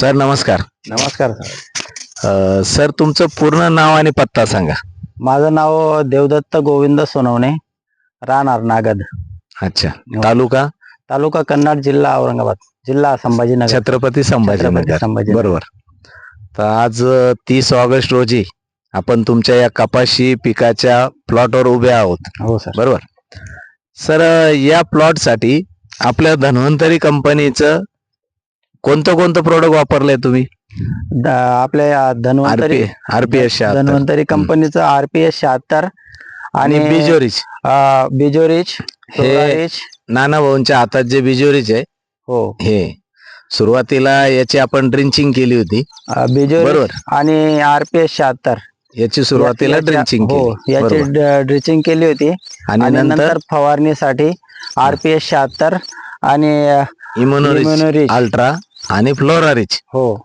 Sir नमस्कार. नमस्कार sir. अ, sir तुमचं पूर्ण नाव आणि पत्ता सांगा. माझं नाव देवदत्त गोविंद सोनवणे राहणार नागद. अच्छा. तालुका? तालुका कन्नड जिल्हा औरंगाबाद जिल्हा संभाजीनगर. छत्रपती छत्रपती संभाजीनगर. संभाजी बरोबर. तर आज तीस ऑगस्ट रोजी आपण तुमच्या या कपाशी पिकाच्या प्लॉटवर उभे आहोत. हो सर. बरोबर. सर या प्लॉटसाठी आपल्या धन्वंतरी कंपनीचं कोणतं कोणतं प्रोडक्ट वापरलंय तुम्ही? द- आपल्या या धन्वंतरी आरपी आरपीएस धन्वंतरी कंपनीचं आरपीएस शहात्तर आणि आणि बिजोरीच अं, बिजोरिच हे सोलारिच, नाना भाऊंच्या हातात जे बिजोरीच आहे हो. हे सुरुवातीला याची आपण ड्रिंचिंग केली होती. अं, बिजोरिच बरोबर. आणि आरपीएस शहात्तर. याची सुरुवातीला याच्या- ड्रिंचिंग हो केली. याची बरोबर. ड्रिचिंग केली होती. आणि आणि नंतर? नंतर फवारणीसाठी आरपीएस शहात्तर आणि इम्युनोरिच इम्युनोरिच अल्ट्रा. आणि फ्लोरारिच हो.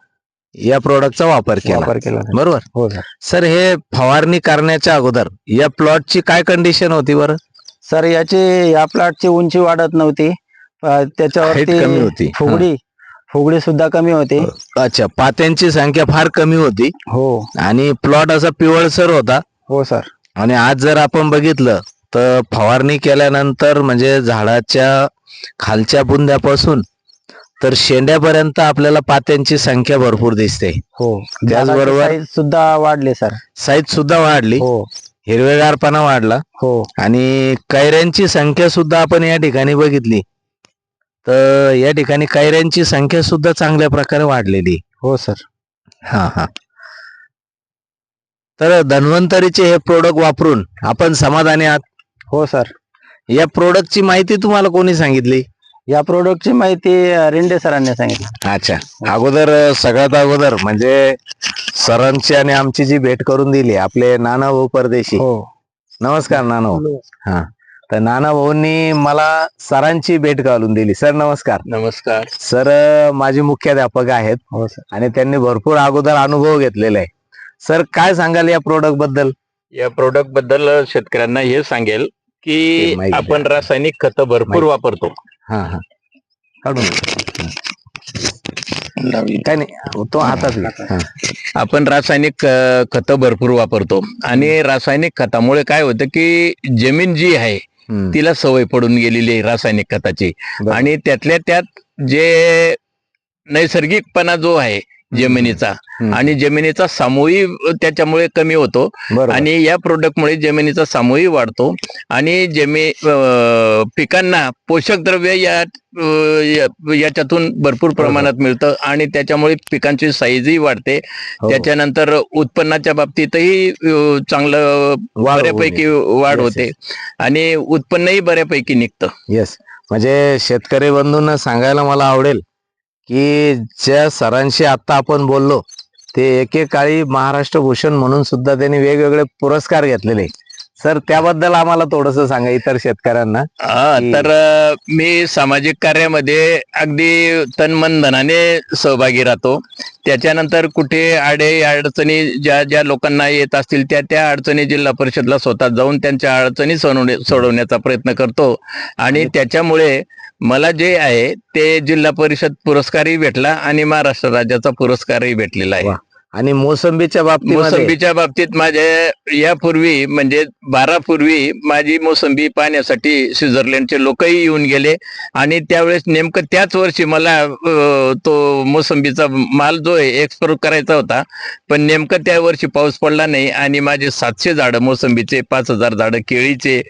या प्रोडक्टचा वापर केला. वापर केला. होता. बरोबर? हो सर सर हे फवारणी करण्याच्या अगोदर या प्लॉटची काय कंडिशन होती बरं? सर याची या प्लॉटची उंची वाढत नव्हती. अ, Height कमी त्याच्यावरती होती. फुगडी फुगडी सुद्धा कमी होती. अच्छा. पात्यांची संख्या फार कमी होती. हो. आणि प्लॉट असा पिवळसर होता. हो सर आणि आज जर आपण बघितलं तर फवारणी केल्यानंतर म्हणजे झाडाच्या खालच्या बुंद्यापासून तर शेंड्यापर्यंत आपल्याला पात्यांची संख्या भरपूर दिसते. हो. त्याचबरोबर- सुद्धा वाढली सर साईज सुद्धा वाढली. हो. हिरवेगारपणा वाढला. हो. आणि कैऱ्यांची संख्या सुद्धा आपण या ठिकाणी बघितली. तर या ठिकाणी कैऱ्यांची संख्या सुद्धा चांगल्या प्रकारे वाढलेली. हो सर हा हा. तर धन्वंतरीचे हे प्रोडक्ट वापरून आपण समाधानी आहात. हो सर या प्रोडक्टची माहिती तुम्हाला कोणी सांगितली? या प्रोडक्टची माहिती रिंडे सरांनी सांगितली. अच्छा. अगोदर सगळ्यात अगोदर म्हणजे सरांची आणि आमची जी भेट करून दिली आपले नाना भाऊ परदेशी. हो. नमस्कार नाना भाऊ. हा. तर नाना भाऊंनी मला सरांची भेट घालून दिली. सर नमस्कार. नमस्कार. सर माझे मुख्याध्यापक आहेत हो सर. आणि त्यांनी भरपूर अगोदर अनुभव घेतलेला आहे. सर काय सांगाल या प्रोडक्टबद्दल? या प्रोडक्टबद्दल शेतकऱ्यांना हे सांगेल की माहिती आपण रासायनिक खत भरपूर. वापरतो. हा हा काढून घे. काय नाही तो हातात घे. हा. आपण रासायनिक खत भरपूर वापरतो आणि रासायनिक खतामुळे काय होतं की जमीन जी आहे हम्म. तिला सवय पडून गेलेली आहे रासायनिक खताची बरं. आणि त्यातल्या त्यात जे नैसर्गिकपणा जो आहे जमिनीचा. आणि जमिनीचा सामूहिक त्याच्यामुळे कमी होतो. आणि या प्रोडक्टमुळे जमिनीचा सामूहिक वाढतो. आणि जमी पिकांना पोषक द्रव्य या याच्यातून भरपूर प्रमाणात मिळतं. आणि त्याच्यामुळे पिकांची साईजही वाढते. हो. त्याच्यानंतर उत्पन्नाच्या बाबतीतही चांगलं बऱ्यापैकी वाढ होते. आणि उत्पन्नही बऱ्यापैकी निघतं. येस म्हणजे शेतकरी बंधूंना सांगायला मला आवडेल की ज्या सरांशी आता आपण बोललो ते एकेकाळी महाराष्ट्र भूषण म्हणून सुद्धा त्यांनी वेगवेगळे पुरस्कार घेतलेले. सर त्याबद्दल आम्हाला थोडस सांगा इतर शेतकऱ्यांना. तर मी सामाजिक कार्यामध्ये अगदी तनमन धनाने सहभागी राहतो. त्याच्यानंतर कुठे आडे अडचणी ज्या ज्या लोकांना येत असतील त्या त्या अडचणी जिल्हा परिषदला स्वतः जाऊन त्यांच्या अडचणी सोडवणे सोडवण्याचा प्रयत्न करतो. आणि त्याच्यामुळे मला जे आहे ते जिल्हा परिषद पुरस्कारही भेटला आणि महाराष्ट्र राज्याचा पुरस्कारही भेटलेला आहे. आणि मोसंबीच्या बाबतीत मोसंबीच्या बाबतीत माझ्या यापूर्वी म्हणजे बारा पूर्वी माझी मोसंबी पाहण्यासाठी स्वित्झर्लंडचे लोकही येऊन गेले. आणि त्यावेळेस नेमकं त्याच वर्षी मला तो मोसंबीचा माल जो आहे एक्सपोर्ट करायचा होता. पण नेमकं त्या वर्षी पाऊस पडला नाही आणि माझे सातशे झाडं मोसंबीचे पाच हजार झाडं केळीचे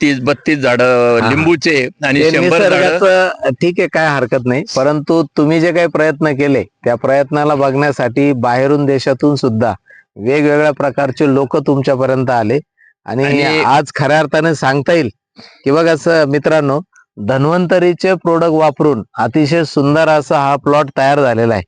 तीस बत्तीस झाडं. लिंबूचे आणि ते शंभर झाडं. निसर्गाचं ठीक आहे काय हरकत नाही. परंतु तुम्ही जे काही प्रयत्न केले त्या प्रयत्नाला बघण्यासाठी बाहेरून देशातून सुद्धा वेगवेगळ्या प्रकारचे लोक तुमच्यापर्यंत आले. आणि आणि- आज खऱ्या अर्थाने सांगता येईल की बघा असं मित्रांनो धन्वंतरीचे प्रोडक्ट वापरून अतिशय सुंदर असा हा प्लॉट तयार झालेला आहे.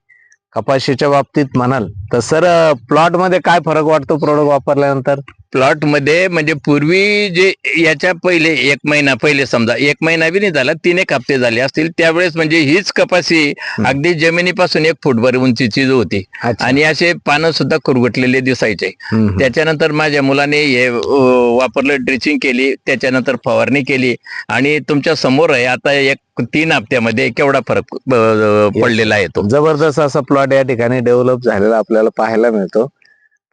कपाशीच्या बाबतीत म्हणाल तर सर प्लॉटमध्ये काय फरक वाटतो प्रोडक्ट वापरल्यानंतर? प्लॉटमध्ये म्हणजे पूर्वी जे याच्या पहिले एक महिना पहिले समजा एक महिना बी नाही झाला तीन एक हप्ते झाले असतील त्यावेळेस म्हणजे हीच कपाशी अगदी जमिनीपासून एक फुटभर उंचीची जो होती. आणि असे पानं सुद्धा खुरगटलेले दिसायचे. त्याच्यानंतर माझ्या मुलाने हे वापरलं ड्रेसिंग केली त्याच्यानंतर फवारणी केली. आणि तुमच्यासमोर आहे आता एक तीन हप्त्यामध्ये केवढा फरक पडलेला आहे तो. जबरदस्त असा प्लॉट या ठिकाणी डेव्हलप झालेला आपल्याला पाहायला मिळतो.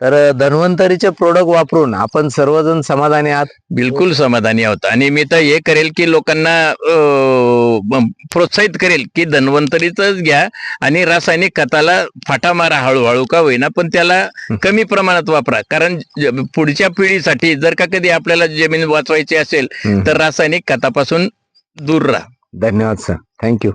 तर धन्वंतरीचे प्रोडक्ट वापरून आपण सर्वजण समाधानी आहात? बिलकुल समाधानी आहोत. आणि मी तर हे करेल की लोकांना अं, प्रोत्साहित करेल की धन्वंतरीच घ्या आणि रासायनिक खताला फाटा मारा हळूहळू का होईना पण त्याला कमी प्रमाणात वापरा. कारण ज- पुढच्या पिढीसाठी जर का कधी आपल्याला जमीन वाचवायची असेल हम्म. तर रासायनिक खतापासून दूर राहा. धन्यवाद सर थँक्यू